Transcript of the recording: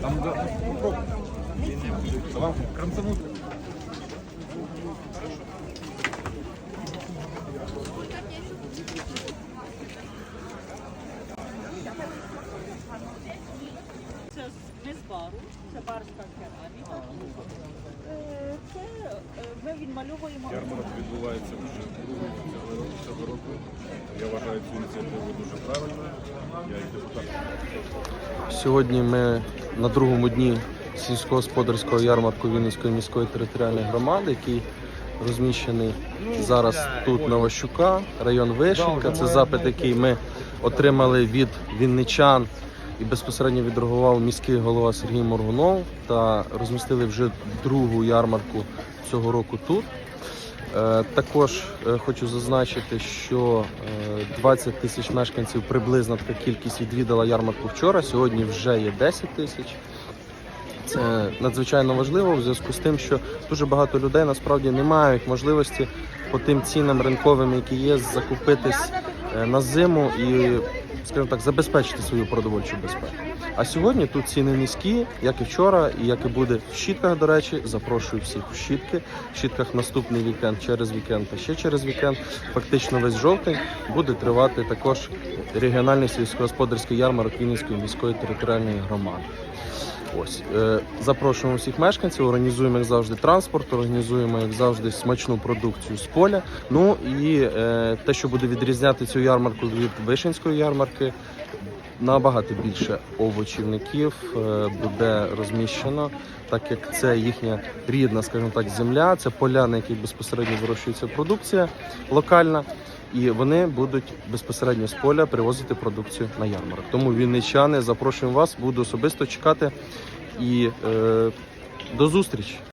Там, да, ну, пробуй. Вам кранцануть. Це не з бару, це барська кераміка. Е, Це е, ми відмальовуємо. Ярмарок відбувається вже цього року- Я вважаю цю ініціативу дуже правильною. Я депутат Сьогодні ми на другому дні сільськогосподарського ярмарку Вінницької міської територіальної громади, який розміщений зараз тут на Ващука, район Вишенька. Це запит, який ми отримали від вінничан і безпосередньо відреагував міський голова Сергій Моргунов та розмістили вже другу ярмарку цього року тут. Е, Також е, хочу зазначити, що е, 20 тисяч мешканців приблизно така кількість відвідала ярмарку вчора. Сьогодні вже є 10 тисяч. Це надзвичайно важливо в зв'язку з тим, що дуже багато людей насправді не мають можливості по тим цінам ринковим, які є, закупитись е, на зиму і, скажімо так, забезпечити свою продовольчу безпеку. А сьогодні тут ціни низькі, як і вчора, і як і буде в щітках, до речі, запрошую всіх у щітки. В щітках наступний вікенд, через вікенд та ще через вікенд. Фактично весь жовтень буде тривати також регіональний сільськогосподарський ярмарок Вінницької міської територіальної громади. Ось е, запрошуємо всіх мешканців, організуємо як завжди транспорт, організуємо як завжди смачну продукцію з поля. Ну і е, те, що буде відрізняти цю ярмарку від вишенської ярмарки, набагато більше овочівників е, буде розміщено, так як це їхня рідна, скажімо так, земля, це поля, на яких безпосередньо вирощується продукція локальна. І вони будуть безпосередньо з поля привозити продукцію на ярмарок. Тому вінничани запрошуємо вас, буду особисто чекати і е, до зустрічі.